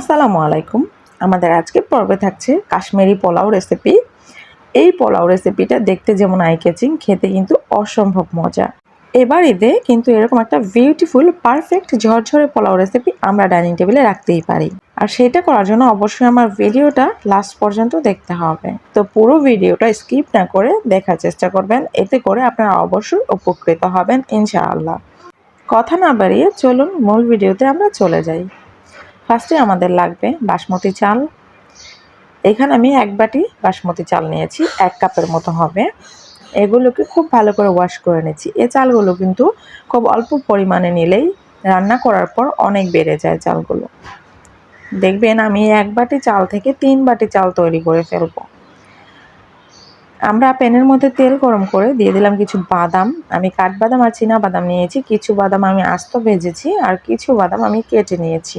আসসালামু আলাইকুম। আমাদের আজকে পর্বে থাকছে কাশ্মীরি পোলাও রেসিপি এই পোলাও রেসিপিটা দেখতে যেমন আই ক্যাচিং খেতে কিন্তু অসম্ভব মজা। এবার ঈদে কিন্তু এরকম একটা বিউটিফুল পারফেক্ট ঝরঝরে পোলাও রেসিপি আমরা ডাইনিং টেবিলে রাখতেই পারি। আর সেটা করার জন্য অবশ্যই আমার ভিডিওটা লাস্ট পর্যন্ত দেখতে হবে। তো পুরো ভিডিওটা স্কিপ না করে দেখার চেষ্টা করবেন, এতে করে আপনারা অবশ্যই উপকৃত হবেন, ইনশাআল্লাহ। কথা না বাড়িয়ে চলুন, মূল ভিডিওতে আমরা চলে যাই। ফার্স্টে আমাদের লাগবে বাসমতি চাল। এখানে আমি এক বাটি বাসমতি চাল নিয়েছি, এক কাপের মতো হবে। এগুলোকে খুব ভালো করে ওয়াশ করে নিয়েছি এ চালগুলো কিন্তু খুব অল্প পরিমাণে নিলেই রান্না করার পর অনেক বেড়ে যায় চালগুলো। দেখবেন আমি এক বাটি চাল থেকে তিন বাটি চাল তৈরি করে ফেলব। আমরা প্যানের মধ্যে তেল গরম করে দিয়ে দিলাম কিছু বাদাম। আমি কাঠবাদাম আর চীনা বাদাম নিয়েছি, কিছু বাদাম আমি আস্ত ভেজেছি আর কিছু বাদাম আমি কেটে নিয়েছি।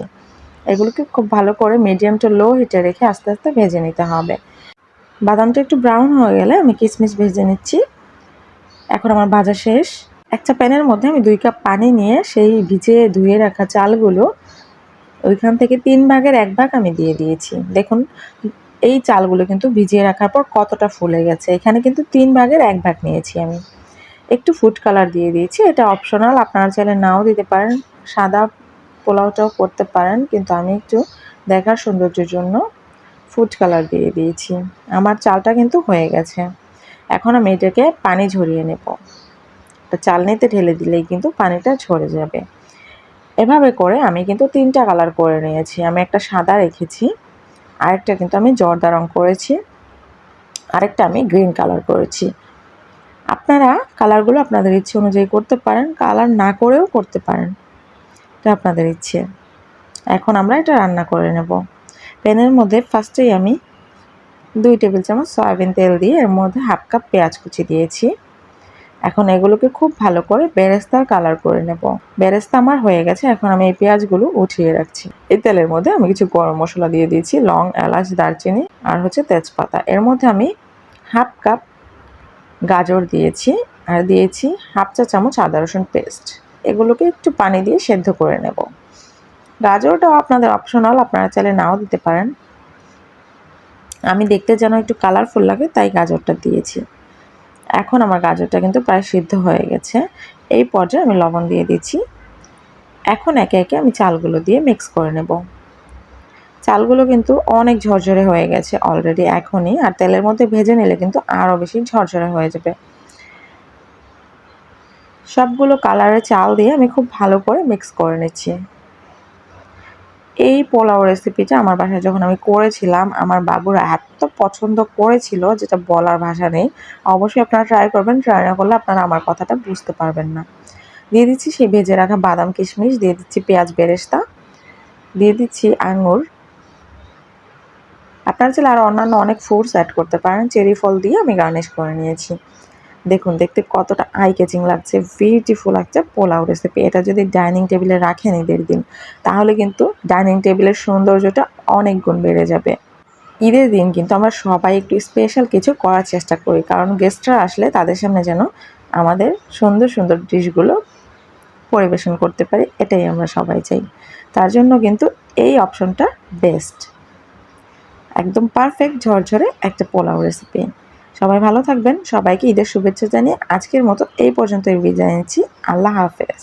এগুলোকে খুব ভালো করে মিডিয়াম টু লো হিটে রেখে আস্তে আস্তে ভেজে নিতে হবে। বাদামটা একটু ব্রাউন হয়ে গেলে আমি কিশমিশ ভেজে নিচ্ছি। এখন আমার ভাজা শেষ। একটা প্যানের মধ্যে আমি দুই কাপ পানি নিয়ে সেই ভিজে ধুয়ে রাখা চালগুলো ওইখান থেকে তিন ভাগের এক ভাগ আমি দিয়ে দিয়েছি। দেখুন, এই চালগুলো কিন্তু ভিজিয়ে রাখার পর কতটা ফুলে গেছে। এখানে কিন্তু তিন ভাগের এক ভাগ নিয়েছি আমি। একটু ফুড কালার দিয়ে দিয়েছি। এটা অপশনাল আপনারা চাইলে নাও দিতে পারেন। সাদা পোলাওটাও করতে পারেন, কিন্তু আমি একটু দেখার সৌন্দর্যের জন্য ফুড কালার দিয়ে দিয়েছি। আমার চালটা কিন্তু হয়ে গেছে। এখন আমি এটাকে পানি ঝরিয়ে নেব। চাল নিতে ঢেলে দিলেই কিন্তু পানিটা ঝরে যাবে। এভাবে করে আমি কিন্তু তিনটা কালার করে নিয়েছি। আমি একটা সাদা রেখেছি, আরেকটা কিন্তু আমি জর্দা রং করেছি, আরেকটা আমি গ্রিন কালার করেছি। আপনারা কালারগুলো আপনাদের ইচ্ছে অনুযায়ী করতে পারেন কালার না করেও করতে পারেন। এটা আপনাদের ইচ্ছে। এখন আমরা এটা রান্না করে নেব। প্যানের মধ্যে ফার্স্টেই আমি দুই টেবিল চামচ সয়াবিন তেল দিয়ে এর মধ্যে হাফ কাপ পেঁয়াজ কুচি দিয়েছি। এখন এগুলোকে খুব ভালো করে বেরেস্তার কালার করে নেব। বেরেস্তা আমার হয়ে গেছে, এখন আমি এই পেঁয়াজগুলো উঠিয়ে রাখছি। এই তেলের মধ্যে আমি কিছু গরম মশলা দিয়ে দিয়েছি, লং, এলাচ, দারচিনি আর হচ্ছে তেজপাতা। এর মধ্যে আমি হাফ কাপ গাজর দিয়েছি আর দিয়েছি হাফ চা চামচ আদা রসুন পেস্ট এগুলোকে একটু পানি দিয়ে সেদ্ধ করে নেব। গাজরটাও আপনাদের অপশনাল আপনারা চাইলে নাও দিতে পারেন। আমি দেখতে যেন একটু কালারফুল লাগে, তাই গাজরটা দিয়েছি। এখন আমার গাজরটা কিন্তু প্রায় সিদ্ধ হয়ে গেছে। এই পর্যায়ে আমি লবণ দিয়ে দিচ্ছি। এখন একে একে আমি চালগুলো দিয়ে মিক্স করে নেব। চালগুলো কিন্তু অনেক ঝরঝরে হয়ে গেছে অলরেডি এখনই, আর তেলের মধ্যে ভেজে নিলে কিন্তু আরও বেশি ঝরঝরে হয়ে যাবে। সবগুলো কালারের চাল দিয়ে আমি খুব ভালো করে মিক্স করে নিচ্ছি। এই পোলাও রেসিপিটা আমার বাসায় যখন আমি করেছিলাম, আমার বাবুরা এত পছন্দ করেছিল, যেটা বলার ভাষা নেই। অবশ্যই আপনারা ট্রাই করবেন ট্রাই না করলে আপনারা আমার কথাটা বুঝতে পারবেন না। দিয়ে দিচ্ছি সেই ভেজে রাখা বাদাম কিশমিশ, দিয়ে দিচ্ছি পেঁয়াজ বেরেস্তা, দিয়ে দিচ্ছি আঙুর। আপনারা চাইলে আরও অন্যান্য অনেক ফ্রুটস অ্যাড করতে পারেন, চেরি ফল দিয়ে আমি গার্নিশ করে নিয়েছি। দেখুন, দেখতে কতটা আই কেচিং লাগছে বিউটিফুল লাগছে পোলাও রেসিপি এটা যদি ডাইনিং টেবিলে রাখেন ঈদের দিন, তাহলে কিন্তু ডাইনিং টেবিলের সৌন্দর্যটা অনেক গুণ বেড়ে যাবে। ঈদের দিন কিন্তু আমরা সবাই একটু স্পেশাল কিছু করার চেষ্টা করি, কারণ গেস্টরা আসলে তাদের সামনে যেন আমাদের সুন্দর সুন্দর ডিশগুলো পরিবেশন করতে পারি, এটাই আমরা সবাই চাই। তার জন্য কিন্তু এই অপশনটা বেস্ট একদম পারফেক্ট ঝরঝরে একটা পোলাও রেসিপি সবাই ভালো থাকবেন, সবাইকে ঈদের শুভেচ্ছা জানিয়ে আজকের মতো এই পর্যন্ত বিদায় নিচ্ছি। আল্লাহ হাফেজ।